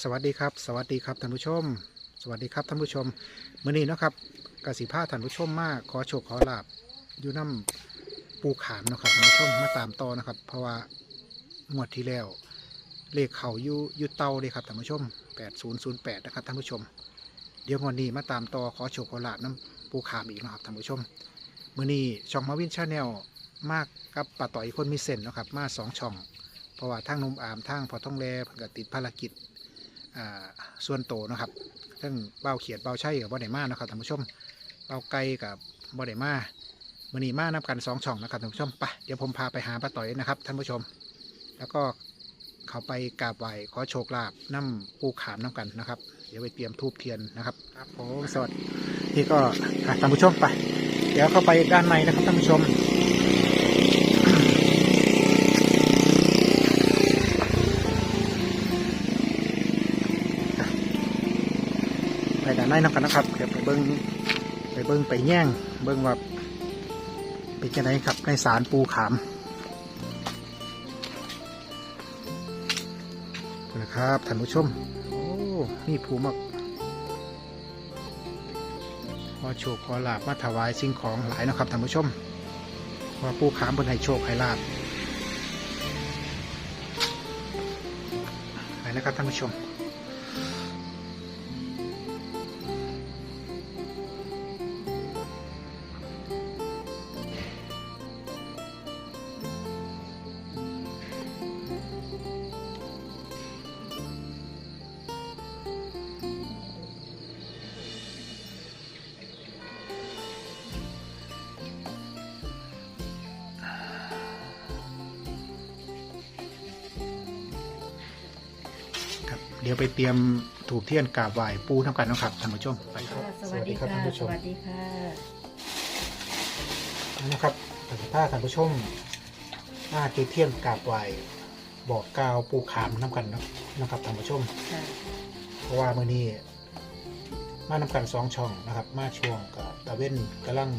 สวัสดีครับ สวัสดีครับท่านผู้ชม สวัสดีครับท่านผู้ชมมื้อนี้นะครับกสิพาท่านผู้ชมมากขอโชคขอลาบอยู่น้ำปูขามนะครับท่านผู้ชมมาตามต่อนะครับ เพราะว่างวดที่แล้วเลขเขาอยู่อยู่เตาเลยครับท่านผู้ชม 8008 นะครับท่านผู้ชม เดี๋ยววันนี้มาตามต่อขอโชคขอลาบน้ำปูขามอีกนะครับท่านผู้ชมมื้อนี้ช่องมาวินชาแนลมากกับป้าต่อยคนมีเส้นนะครับมาสองช่อง เพราะว่าทางนุ่มอามทางพอท่องแลเพิ่นก็ติดภารกิจ ส่วนโตนะครับทั้งเบาเขียดเบาไช่กับบ่ได้มานะครับท่านผู้ชมเบาไก่กับบ่ได้มามือนีมานํกันสองช่องนะครับท่านผู้ชมไปเดี๋ยวผมพาไปหาป้าต่อยนะครับท่านผู้ชม แล้วก็เขาไปกราบไหว้ขอโชคลาภน้ำปูขามน้ำกันนะครับ เดี๋ยวไปเตรียมทูบเทียนนะครับครับผมสวัสดีนี่ก็ท่านผู้ชมไป เดี๋ยวเข้าไปด้านในนะครับท่านผู้ชม ในนำกันนะครับเดี๋ยวไปเบิ้งไปเบิ้งไปแย่งเบิ้งว่าเป็นจะไหนครับในสารปูขามนะครับท่านผู้ชม โอ้นี่ภูมักมาโชคขอลาบมาถวายสิ่งของหลายนะครับท่านผู้ชมว่าปูขามเป็นให้โชคให้ลาบไปนะครับท่านผู้ชม ดี๋ยวไปเตรียมถูกเทียนกราบไหว้ปูทำกันเนาะครับท่านผู้ชมไปครับ สวัสดีค่ะท่านผู้ชสมวัสดีค่ะนะครับท่านผ้าท่านผู้ชมหน้าจุดเทียนกราบไหว้บอกกล่าวปูขามน้ำกันเนาะนะครับท่านผู้ชมค่ะเพราะว่ามื่อนี้มาน้ำกันสองช่องนะครับ มาช่วงกับตะเว้นกำลัง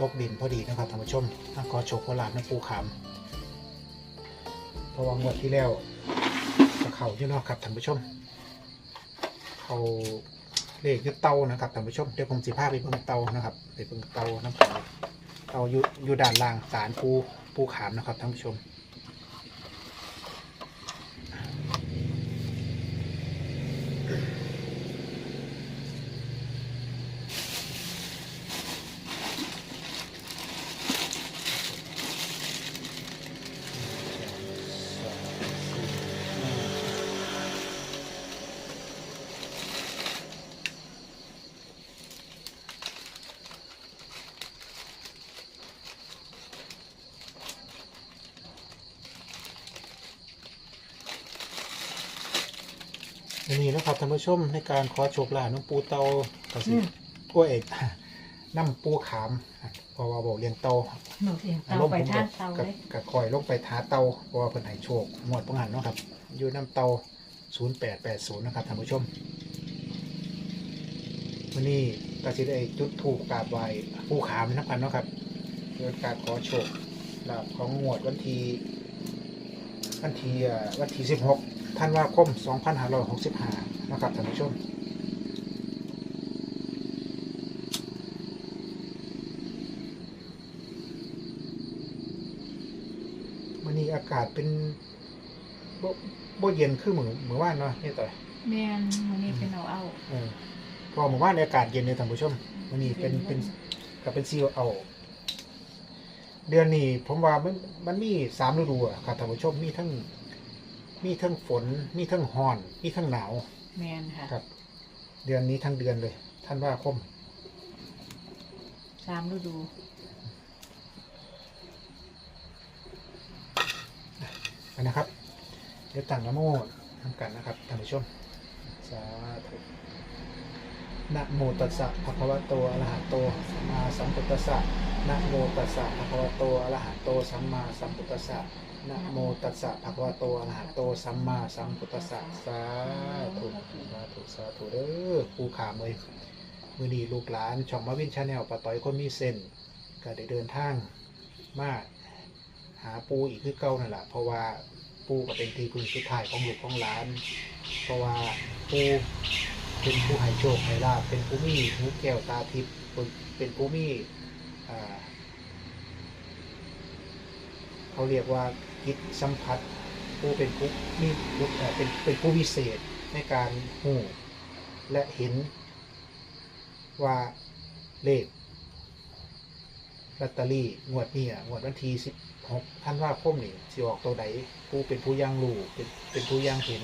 ตกดินพอดีนะครับท่านผู้ชมมาขอโชคขอลาบน้ำปูขามเพราะว่างวดที่แล้วก็เขาอยู่เนาะครับท่านผู้ชม เอาเลขยึดเตานะครับท่านผู้ชมเดี๋ยวผมสิพาไปเบิ่งเตานะครับไปเบิ่งเตาน้ำแข็งเตาอยู่อยู่ด้านล่างสารปูปูขามนะครับท่านผู้ชม วั นนี้นะครับท่านผู้ชมในการขอโชคลาภน้องปูเตากระสิอืมกล้วยเอกน้ำปูขามเพราะว่าบอกเรียนเตาหนูเสียงเตาไปท่านเตากับเลยกับคอยลงไปท้าเตาเพราะว่าเพิ่นให้โชคหมวดปังหันเนาะครับ อยู่น้ำเตา0880นะครับท่านผู้ชมวันนี้ก็สิได้จุดถูกกราบไหว้ปูขามนับกันเนาะครับเรื่องการขอโชคลาภของงวดวันที่วันที่เอ่อวันที่16 ธันวาคม 2565 นะครับท่านผู้ชมวันนี้อากาศเป็นบ่บ่เย็นคือเหมือนเหมือนว่านเนาะนี่ต่อยแม่นวันนี้เป็นเอาเอาเออพอเหมือนว่านอากาศเย็นเลยท่านผู้ชมวันนี้เป็นเป็นกับเป็นซีเอา เดือนนี้ผมว่ามันมันมีสามฤดูอะครับท่านผู้ชมมีทั้ง มีทั้งฝน มีทั้งร้อน มีทั้งหนาว แม่นค่ะ ครับ เดือนนี้ทั้งเดือนเลย ท่านว่าคมสามฤดูนะครับ เดี๋ยวตั้งนะโมทำกันนะครับท่านผู้ชม สาธุ นะโมตัสสะภะคะวะโตอะระหะโต สัมมาสัมพุทธัสสะ นะโมตัสสะภะคะวะโตอะระหะโต สัมมาสัมพุทธัสสะ นะโมตัสสะภะคะวะโตอะระหะโตสัมมาสัมพุทธัสสะสาธุสาธุสาธุเด้อปูขามเลยมือนีลูกหลานช่องมาวินชาแนลปะต่อยคนมีเส้นก็ได้เดินทางมาหาปูอีกคือเก่านั่นแหละเพราะว่าปูก็เป็นที่พึ่งสุดท้ายของลูกของหลาน เพราะว่าปูเป็นผู้ให้โชคให้ลาบเป็นผู้มีหูแก้วตาทิพย์เป็นเป็นผู้มีอ่า เขาเรียกว่ากิจสัมผัส ผู้เป็นผู้มีเอ่เป็นเป็นผู้วิเศษในการหูและเห็นว่าเลขลอตเตอรี่งวดนี้อะงวดวันที่สิบหกท่านว่าคมนี่สิออกตัวใดผู้เป็นผู้ย่างรู้เป็นเป็นผู้ย่างเห็น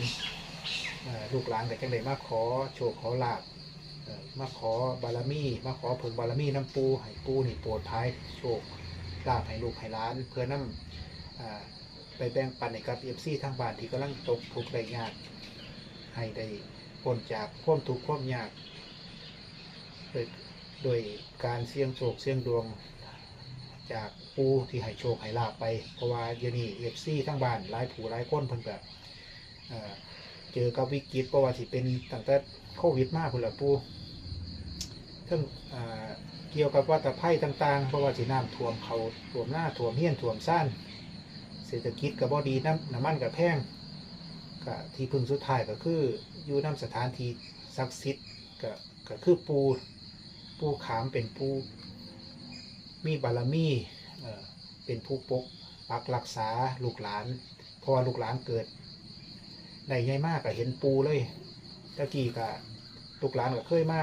ลูกหลานกับจังไดมาขอโชคขอลาบมาขอบารมี มาขอผลบารมีน้ำปูให้ปูนี่โปรดภายโชค ลาบให้ลูกให้ล้าน เพื่อนำอ่าไปแบ่งปันให้กับเอฟซีทางบ้านที่กำลังตกทุกข์ได้ยาก ให้ได้พ้นจากความทุกข์ความยากโดยโดยการเสี่ยงโชคเสี่ยงดวงจากปูที่ให้โชคให้ลาบไป เพราะว่าเดี๋ยวนี้เอฟซีทั้งบ้านหลายผู้หลายคนเพิ่นแบบเจอกับวิกฤตเพราะว่าสิเป็นตั้งแต่โควิดมากคุณละปู ทั้งอ่าเกี่ยวกับวัฏภัยต่างๆเพราะว่าสิน้ำท่วมเขาท่วมหน้าท่วมเฮียนท่วมซ่านเศรษฐกิจกับบอดีน้ำน้ำมันกับแพงก็ที่พึ่งสุดท้ายก็คืออยู่น้ำสถานที่ศักดิ์สิทธิ์ก็ก็คือปูปูขามเป็นปูมีบารมีเอ่อเป็นผู้ปกปักรักษาลูกหลานพราะว่าลูกหลานเกิดได้ใหญ่มากก็เห็นปูเลยตะกี้ก็ลูกหลานก็เคยมา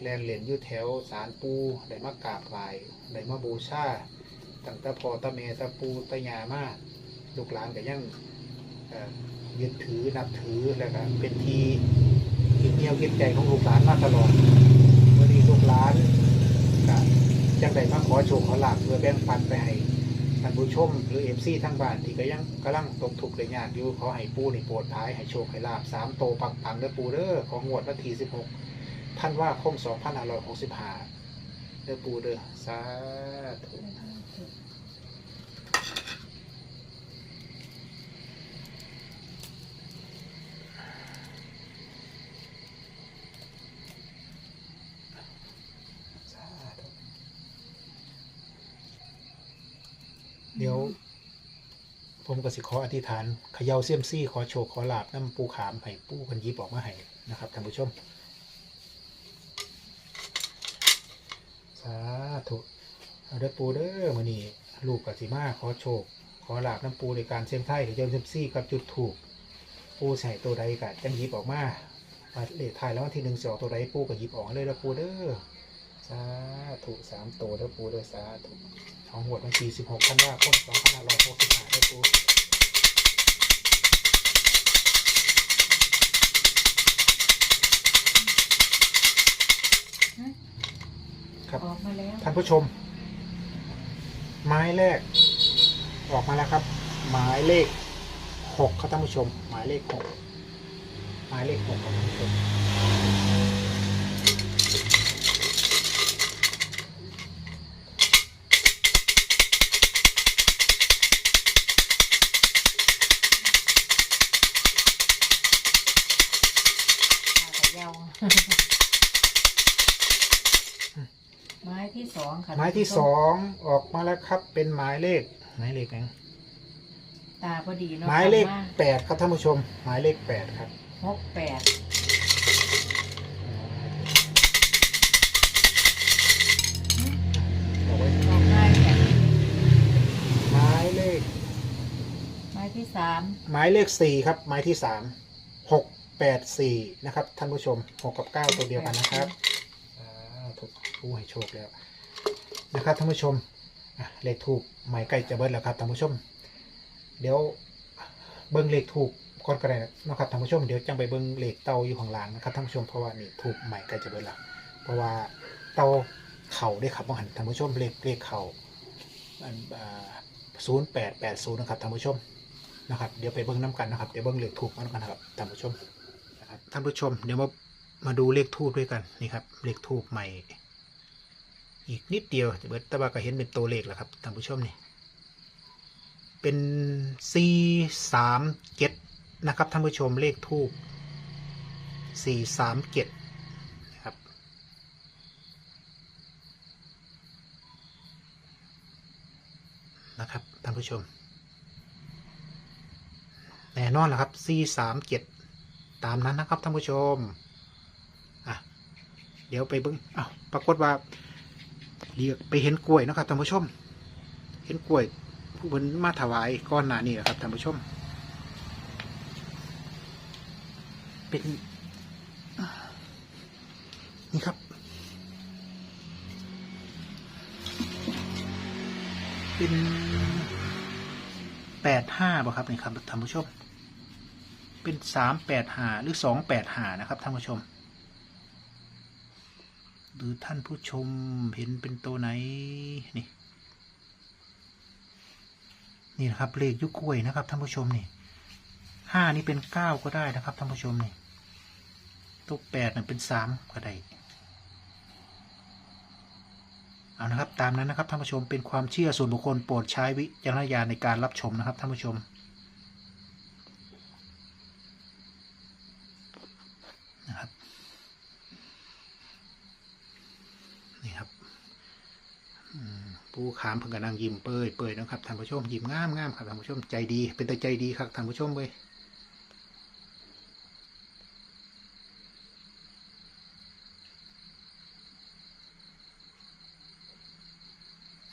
แลนเหรียญยู่แถวสารปูได้มากราบไหว้ได้มาบูชาตั้งแต่พอตะเมตะปูตะยามาลูกหลานก็ยังยึดถือนับถือแล้วก็เป็นทีกินเหนียวกินใจของลูกหลานมาตลอดวันนี้ลูกหลานก็จังได้มาขอโชคขอลาบเพื่อแบ่งปันไปให้ท่านผู้ชมหรือเอฟซีทั้งบ้านที่ก็ยังกำลังตกทุกข์ได้ยากอยู่ขอให้ปูนี่โปรดท้ายให้โชคให้ลาบสามโตปังปังๆเด้อปูเด้อของงวดวันที่สิบหก ท่านว่าคมสองพันห้าร้อยหกสิบห้าเด้อปูเด้อสาธุเดี๋ยว ผมก็สิขออธิษฐานเขย่าเสียมซี่ ขอโชคขอลาบน้ำปูขามให้ปูกันยิบออกมาให้นะครับท่านผู้ชมาธุเอาเด้อปูเด้อมื้อนี้ลูกกสิมาขอโชค ขอลาบน้ำปูในการเสียมไทยเขย่าเสียมซี่กับจุดถูก ปูใส่ตัวใดกะจังหยิบออกมาว่าเลทายแล้ววันที่หนึ่งสองตัวใดปูก็หยิบออกเลยเด้อปูเด้อสาธุสามตัวเด้อปูเด้อสาธุของหวดวันที่16ธันวาคม2565ได้ปู ครับ ออกมาแล้วท่านผู้ชม ไม้แรก ออกมาแล้วครับ หมายเลข6ครับท่านผู้ชม หมายเลข6หมายเลข6ครับท่านผู้ชมมาขยาว ไม้ที่สองค่ะหมายที่สองออกมาแล้วครับเป็นหมายเลขหมายเลขไหนตาพอดีเนาะหมายเลขออกแปดครับท่านผู้ชม หมายเลขแปดครับหกแปดเอาไว้ออกง่ายเนี่ยหมายเลข ไม้ที่สามหมายเลขสี่ครับหมายที่สามหกแปดสี่นะครับท่านผู้ชมหกกับเก้าตัวเดียวกันนะครับ อู้ให้โชคแล้วนะครับท่านผู้ชมเลขถูกหมายใกล้จะเบิ้ลแล้วครับท่านผู้ชม เดี๋ยวเบิ้งเลขถูกก่อนก็ได้นะครับท่านผู้ชมเดี๋ยวจังไปเบิ้งเลขเตาอยู่ข้างล่างนะครับท่านผู้ชมเพราะว่านี่ถูกหมายใกล้จะเบิ้ลแล้วเพราะว่าเตาเข่าได้ครับมองหันท่านผู้ชมเลขเลขเข่าอันศูนย์แปดแปดศูนย์นะครับท่านผู้ชมนะครับเดี๋ยวไปเบิ้งน้ำกันนะครับเดี๋ยวเบิ้งเลขทูบมาน้ำกันนะครับท่านผู้ชมนะครับท่านผู้ชมเดี๋ยวมามาดูเลขทูบด้วยกันนี่ครับเลขทูบใหม่ อีกนิดเดียวจะเบิดตะบาก็เห็นเป็นตัวเลขแล้วครับท่านผู้ชมนี่เป็นสี่สามเจ็ดนะครับท่านผู้ชมเลขทูบสี่สามเจ็ดนะครับ นะครับท่านผู้ชม แน่นอนแหละครับ C สามเจ็ดตามนั้นนะครับท่านผู้ชม อะ เดี๋ยวไปเบิ้งอ้าวปรากฏว่า เรียกไปเห็นกล้วยนะครับท่านผู้ชม เห็นกล้วย ผู้เพิ่นมาถวายก้อนหนานี่แหละครับท่านผู้ชม เป็น นี่ครับ เป็นแปดห้าบ่ครับนี่ครับท่านผู้ชม เป็นสามแปดหาหรือสองแปดหานะครับท่านผู้ชม หรือท่านผู้ชมเห็นเป็นตัวไหน นี่ นี่นะครับเลขยุคกล้วยนะครับท่านผู้ชมนี่ห้านี่เป็นเก้าก็ได้นะครับท่านผู้ชมนี่ตัวแปดนั่นเป็นสามก็ได้เอานะครับตามนั้นนะครับท่านผู้ชมเป็นความเชื่อส่วนบุคคลโปรดใช้วิจารณญาณในการรับชมนะครับท่านผู้ชมนะครับนี่ครับ อืม ปูขามเพิ่งกำลังยิ้มเปยเปยนะครับท่านผู้ชมยิ้มงามงามครับท่านผู้ชมใจดี เป็นแต่ใจดีครับท่านผู้ชมเลย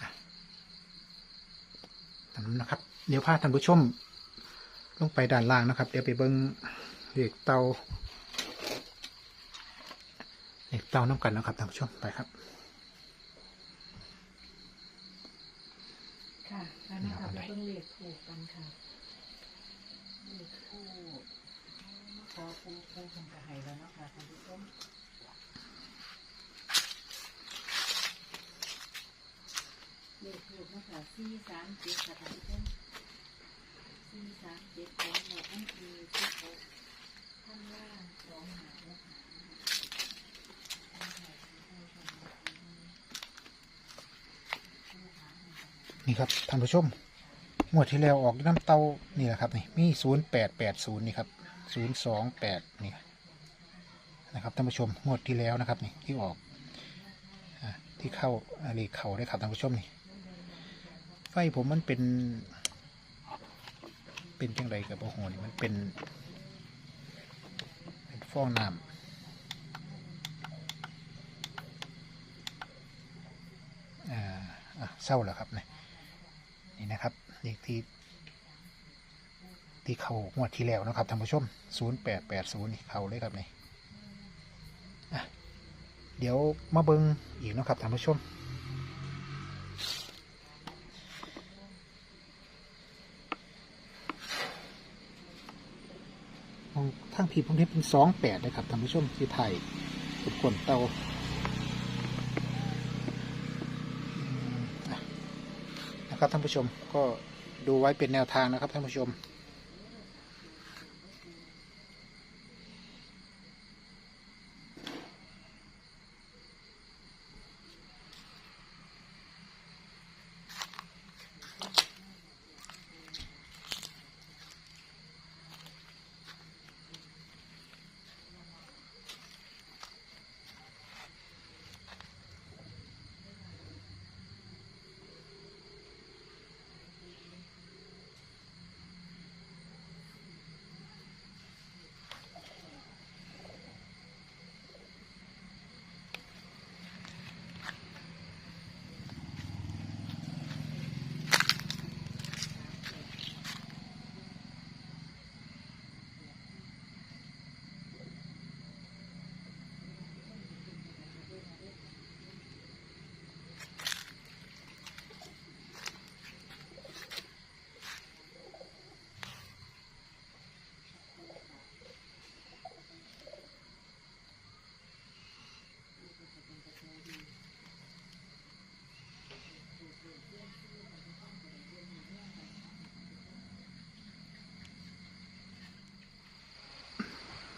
อะตามนั้นนะครับ เดี๋ยวพาท่านผู้ชม ลงไปด้านล่างนะครับ เดี๋ยวไปเบิ้งเหล็กเตาเหล็กเตาน้ำกันนะครับท่านผู้ชมไปครับ ค่ะแล้วนะครับเราต้องเลขถูกกันค่ะเลขถูกขอปูปูคงจะให้แล้วเนาะค่ะท่านผู้ชมเลขถูกนะ คะสี่สามเจ็ดค่ะท่านผู้ชมสี่สามเจ็ดของหมวดอันคือสิบข้างล่างสองหาหกหานี่ครับท่านผู้ชมงวดที่แล้วออกน้ำเตานี่แหละครับนี่มีศูนย์แปดแปดศูนย์นี่ครับศูนย์สองแปดนี่นะครับท่านผู้ชมงวดที่แล้วนะครับนี่ที่ออกอที่เข้าอะไรเข่าได้ครับท่านผู้ชมนี่ ไฟผมมันเป็น เป็นจังไรกับโอ้โหนี่มันเป็น เป็นฟองน้ำอ่าอะเศร้าแล้วครับนี่นี่นะครับนี่ที่ ที่เขางวดที่แล้วนะครับท่านผู้ชม 0880นี่เขาเลยครับนี่อะเดี๋ยวมาเบิงอีกนะครับท่านผู้ชม มอง ทางผีผมเห็นเป็นสองแปดนะครับท่านผู้ชมที่ไทยเป็นคนเตานะครับท่านผู้ชมก็ดูไว้เป็นแนวทางนะครับท่านผู้ชม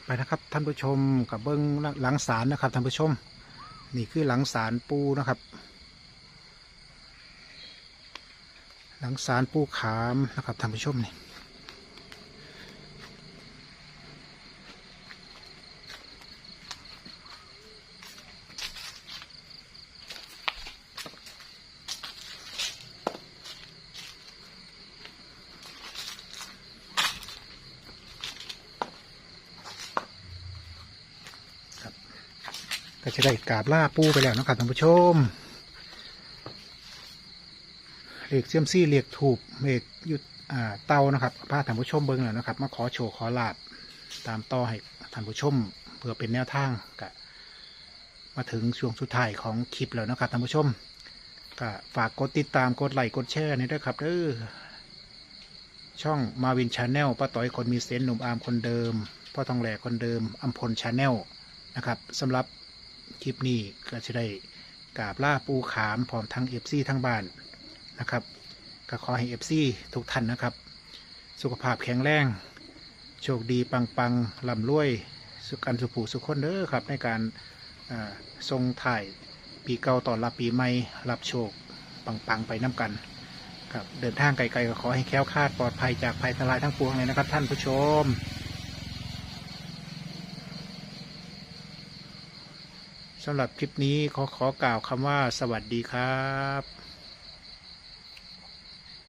ไปนะครับท่านผู้ชมกับเบื้องหลังศาลนะครับท่านผู้ชม นี่คือหลังศาลปูนะครับ หลังศาลปูขามนะครับท่านผู้ชมนี่ จะได้กราบล่าปูไปแล้วนะครับท่านผู้ชมเหลขเซียมซี่เหลขถูกเลขอยุดอ่าเตานะครับพาท่านผู้ชมเบิ้งแล้วนะครับ มาขอโชว์ขอลาบตามต่อให้ท่านผู้ชมเพื่อเป็นแนวทางกะมาถึงช่วงสุดท้ายของคลิปแล้วนะครับท่านผู้ชมก็ฝากกดติดตามกดไลค์กดแชร์นี่ด้วยครับเด้อช่องมาวินชาแนลป้าต้อยคนมีเซนต์หนุ่มอาร์มคนเดิมพ่อทองแหลคนเดิมอัมพลชาแนลนะครับสำหรับ คลิปนี้ก็จะได้กราบล่าปูขามพร้อมทั้งเอฟซีทั้งบ้านนะครับก็ขอให้เอฟซีทุกท่านนะครับ สุขภาพแข็งแรง โชคดีปังปังลำรวย สุกันสุผูสุขคนเด้อครับ ในการทรงถ่ายปีเก่าต่อรับปีใหม่รับโชคปังปังไปน้ำกันครับเดินทางไกลๆก็ขอให้แค้วคาดปลอดภัยจากภัยทลายทั้งปวงเลยนะครับท่านผู้ชม สำหรับคลิปนี้ขอขอกล่าวคำว่าสวัสดีครับ